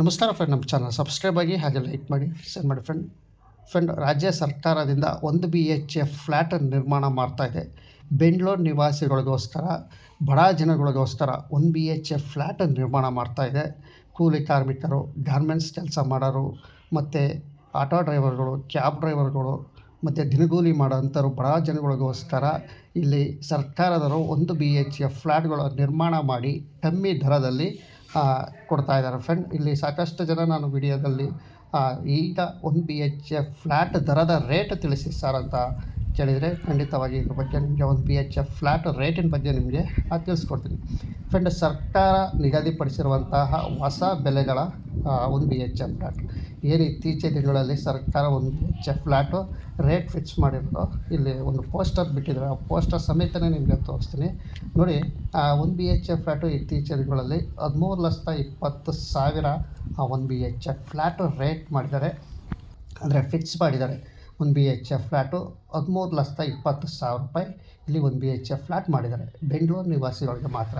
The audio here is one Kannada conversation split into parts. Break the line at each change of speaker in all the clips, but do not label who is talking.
ನಮಸ್ಕಾರ ಫ್ರೆಂಡ್ ನಮ್ಮ ಚಾನಲ್ ಸಬ್ಸ್ಕ್ರೈಬ್ ಆಗಿ ಹಾಗೆ ಲೈಕ್ ಮಾಡಿ ಶೇರ್ ಮಾಡಿ ಫ್ರೆಂಡ್ ಫ್ರೆಂಡ್ ರಾಜ್ಯ ಸರ್ಕಾರದಿಂದ ಒಂದು ಬಿ ಎಚ್ ಎಫ್ ಫ್ಲ್ಯಾಟ್ ನಿರ್ಮಾಣ ಮಾಡ್ತಾ ಇದೆ. ಬೆಂಗಳೂರು ನಿವಾಸಿಗಳಿಗೋಸ್ಕರ, ಬಡ ಜನಗಳಿಗೋಸ್ಕರ ಒಂದು ಬಿ ಎಚ್ ಎಫ್ ಫ್ಲ್ಯಾಟ್ ನಿರ್ಮಾಣ ಮಾಡ್ತಾ ಇದೆ. ಕೂಲಿ ಕಾರ್ಮಿಕರು ಗಾರ್ಮೆಂಟ್ಸ್ ಕೆಲಸ ಮಾಡೋರು, ಮತ್ತು ಆಟೋ ಡ್ರೈವರ್ಗಳು ಕ್ಯಾಬ್ ಡ್ರೈವರ್ಗಳು ಮತ್ತು ದಿನಗೂಲಿ ಮಾಡೋಂಥವ್ರು, ಬಡ ಜನಗಳಿಗೋಸ್ಕರ ಇಲ್ಲಿ ಸರ್ಕಾರದವರು ಒಂದು ಬಿ ಎಚ್ ಎಫ್ ಫ್ಲ್ಯಾಟ್ಗಳ ನಿರ್ಮಾಣ ಮಾಡಿ, ಕಮ್ಮಿ ದರದಲ್ಲಿ ಕೊಡ್ತಾ ಇದ್ದಾರೆ. ಫ್ರೆಂಡ್ ಇಲ್ಲಿ ಸಾಕಷ್ಟು ಜನ ನಾನು ವಿಡಿಯೋದಲ್ಲಿ ಈಗ ಒಂದು ಬಿ ಎಚ್ ಎಫ್ ಫ್ಲ್ಯಾಟ್ ದರದ ರೇಟ್ ತಿಳಿಸಿ ಸರ್ ಅಂತ ಕೇಳಿದರೆ ಖಂಡಿತವಾಗಿ ಇದ್ರ ಬಗ್ಗೆ ನಿಮಗೆ ಒಂದು ಬಿ ಎಚ್ ಎಫ್ ಫ್ಲ್ಯಾಟ್ ರೇಟಿನ ಬಗ್ಗೆ ನಿಮಗೆ ತಿಳಿಸ್ಕೊಡ್ತೀನಿ. ಫ್ರೆಂಡ್ ಸರ್ಕಾರ ನಿಗದಿಪಡಿಸಿರುವಂತಹ ಹೊಸ ಬೆಲೆಗಳ ಒಂದು ಬಿ ಎಚ್ ಎಫ್ ಫ್ಲ್ಯಾಟ್ ಏನು ಇತ್ತೀಚಿನ ದಿನಗಳಲ್ಲಿ ಸರ್ಕಾರ ಒಂದು ಎಫ್ ಫ್ಲ್ಯಾಟು ರೇಟ್ ಫಿಕ್ಸ್ ಮಾಡಿರೋದು. ಇಲ್ಲಿ ಒಂದು ಪೋಸ್ಟರ್ ಬಿಟ್ಟಿದ್ದಾರೆ. ಆ ಪೋಸ್ಟರ್ ಸಮೇತನೇ ನಿಮಗೆ ತೋರಿಸ್ತೀನಿ. ನೋಡಿ, ಆ one B H F flat ಇತ್ತೀಚಿನ ದಿನಗಳಲ್ಲಿ ಹದಿಮೂರು ಲಕ್ಷದ ಇಪ್ಪತ್ತು ಸಾವಿರ ಆ one B H F flat rate ಮಾಡಿದ್ದಾರೆ. ಅಂದರೆ ಫಿಕ್ಸ್ ಮಾಡಿದ್ದಾರೆ. ಒಂದು ಬಿ ಎಚ್ ಎಫ್ ಫ್ಲ್ಯಾಟು ಹದಿಮೂರು ಲಕ್ಷದ ಇಪ್ಪತ್ತು ಸಾವಿರ ರೂಪಾಯಿ ಇಲ್ಲಿ ಒಂದು ಬಿ ಎಚ್ ಎಫ್ ಫ್ಲ್ಯಾಟ್ ಮಾಡಿದ್ದಾರೆ. ಬೆಂಗಳೂರು ನಿವಾಸಿಗಳಿಗೆ ಮಾತ್ರ.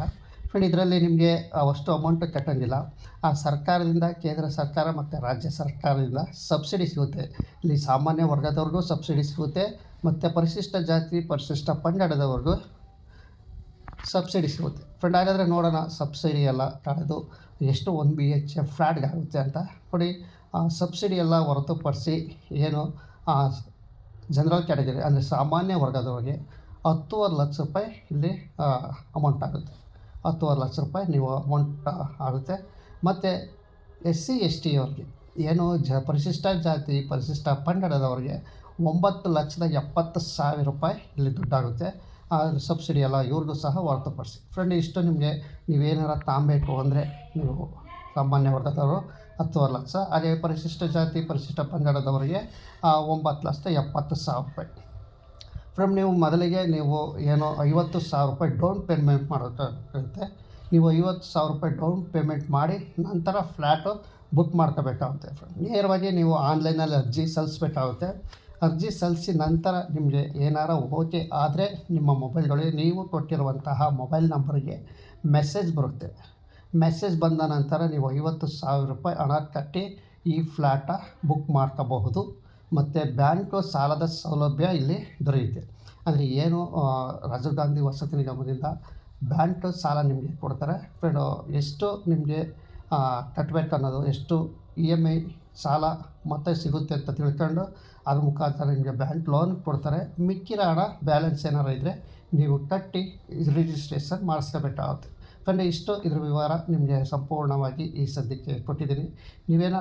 ಫ್ರೆಂಡ್ ಇದರಲ್ಲಿ ನಿಮಗೆ ಅಷ್ಟು ಅಮೌಂಟ್ ಕಟ್ಟಂಗಿಲ್ಲ. ಆ, ಸರ್ಕಾರದಿಂದ, ಕೇಂದ್ರ ಸರ್ಕಾರ ಮತ್ತು ರಾಜ್ಯ ಸರ್ಕಾರದಿಂದ ಸಬ್ಸಿಡಿ ಸಿಗುತ್ತೆ. ಇಲ್ಲಿ ಸಾಮಾನ್ಯ ವರ್ಗದವ್ರಿಗೂ ಸಬ್ಸಿಡಿ ಸಿಗುತ್ತೆ, ಮತ್ತು ಪರಿಶಿಷ್ಟ ಜಾತಿ, ಪರಿಶಿಷ್ಟ ಪಂಗಡದವ್ರಿಗೂ ಸಬ್ಸಿಡಿ ಸಿಗುತ್ತೆ. ಫ್ರೆಂಡ್ ಹಾಗಾದರೆ ನೋಡೋಣ ಸಬ್ಸಿಡಿ ಎಲ್ಲ ಕಳೆದು ಎಷ್ಟು ಒಂದು ಬಿ ಎಚ್ ಎಫ್ ಆಗುತ್ತೆ ಅಂತ. ನೋಡಿ, ಆ ಸಬ್ಸಿಡಿ ಎಲ್ಲ ಹೊರತುಪಡಿಸಿ ಏನು ಜನರಲ್ ಕ್ಯಾಟಗರಿ ಅಂದರೆ ಸಾಮಾನ್ಯ ವರ್ಗದವರಿಗೆ ಹತ್ತುವರೆ ಲಕ್ಷ ರೂಪಾಯಿ ಇಲ್ಲಿ ಅಮೌಂಟ್ ಆಗುತ್ತೆ. ಹತ್ತುವರೆ ಲಕ್ಷ ರೂಪಾಯಿ ನೀವು ಅಮೌಂಟ್ ಆಗುತ್ತೆ. ಮತ್ತು ಎಸ್ ಸಿ ಎಸ್ ಟಿ ಅವ್ರಿಗೆ ಏನು ಜ, ಪರಿಶಿಷ್ಟ ಜಾತಿ, ಪರಿಶಿಷ್ಟ ಪಂಗಡದವ್ರಿಗೆ ಒಂಬತ್ತು ಲಕ್ಷದ ಎಪ್ಪತ್ತು ಸಾವಿರ ರೂಪಾಯಿ ಇಲ್ಲಿ ದುಡ್ಡಾಗುತ್ತೆ. ಆ ಸಬ್ಸಿಡಿ ಎಲ್ಲ ಇವ್ರಿಗೂ ಸಹ ಹೊರತುಪಡಿಸಿ. ಫ್ರೆಂಡ್ ಇಷ್ಟು ನಿಮಗೆ ನೀವೇನಾರ ತಾಂಬೇಕು ಅಂದರೆ ನೀವು ಸಾಮಾನ್ಯ ವರ್ಗದವರು ಹತ್ತುವರೆ ಲಕ್ಷ, ಅದೇ ಪರಿಶಿಷ್ಟ ಜಾತಿ, ಪರಿಶಿಷ್ಟ ಪಂಗಡದವರಿಗೆ ಒಂಬತ್ತು ಲಕ್ಷದ ಎಪ್ಪತ್ತು ಸಾವಿರ ರೂಪಾಯಿ. ಫ್ರಮ್ ನೀವು ಮೊದಲಿಗೆ ನೀವು ಏನೋ ಐವತ್ತು ಸಾವಿರ ರೂಪಾಯಿ ಡೌನ್ ಪೇಮೆಂಟ್ ಮಾಡೋಕ್ಕಾಗುತ್ತೆ ನೀವು ಐವತ್ತು ಸಾವಿರ ರೂಪಾಯಿ ಡೌನ್ ಪೇಮೆಂಟ್ ಮಾಡಿ ನಂತರ ಫ್ಲ್ಯಾಟು ಬುಕ್ ಮಾಡ್ಕೋಬೇಕಾಗುತ್ತೆ ನೇರವಾಗಿ ನೀವು ಆನ್ಲೈನಲ್ಲಿ ಅರ್ಜಿ ಸಲ್ಲಿಸ್ಬೇಕಾಗುತ್ತೆ. ಅರ್ಜಿ ಸಲ್ಲಿಸಿ ನಂತರ ನಿಮಗೆ ಏನಾರ ಓಕೆ ಆದರೆ ನಿಮ್ಮ ಮೊಬೈಲ್ಗಳಿಗೆ ನೀವು ಕೊಟ್ಟಿರುವಂತಹ ಮೊಬೈಲ್ ನಂಬರಿಗೆ ಮೆಸೇಜ್ ಬರುತ್ತೆ. ಮೆಸೇಜ್ ಬಂದ ನಂತರ ನೀವು ಐವತ್ತು ಸಾವಿರ ರೂಪಾಯಿ ಹಣ ಕಟ್ಟಿ ಈ ಫ್ಲ್ಯಾಟ ಬುಕ್ ಮಾಡ್ಕೋಬಹುದು. ಮತ್ತು ಬ್ಯಾಂಕು ಸಾಲದ ಸೌಲಭ್ಯ ಇಲ್ಲಿ ದೊರೆಯುತ್ತೆ. ಅಂದರೆ ಏನು ರಾಜೀವ್ ಗಾಂಧಿ ವಸತಿ ನಿಗಮದಿಂದ ಬ್ಯಾಂಕ್ ಸಾಲ ನಿಮಗೆ ಕೊಡ್ತಾರೆ. ಫ್ರೆಂಡ್, ಎಷ್ಟು ನಿಮಗೆ ಕಟ್ಟಬೇಕು ಅನ್ನೋದು, ಎಷ್ಟು ಇ ಎಂ ಐ ಸಾಲ ಮತ್ತೆ ಸಿಗುತ್ತೆ ಅಂತ ತಿಳ್ಕೊಂಡು ಅದ್ರ ಮುಖಾಂತರ ನಿಮಗೆ ಬ್ಯಾಂಕ್ ಲೋನ್ ಕೊಡ್ತಾರೆ. ಮಿಕ್ಕಿರೋ ಹಣ ಬ್ಯಾಲೆನ್ಸ್ ಏನಾರು ಇದ್ದರೆ ನೀವು ಕಟ್ಟಿ ರಿಜಿಸ್ಟ್ರೇಷನ್ ಮಾಡಿಸ್ಕೋಬೇಕಾಗುತ್ತೆ. ಫ್ರೆಂಡ್, ಇಷ್ಟು ಇದ್ರ ವಿವರ ನಿಮಗೆ ಸಂಪೂರ್ಣವಾಗಿ ಈ ಸದ್ಯಕ್ಕೆ ಕೊಟ್ಟಿದ್ದೀನಿ. ನೀವೇನೋ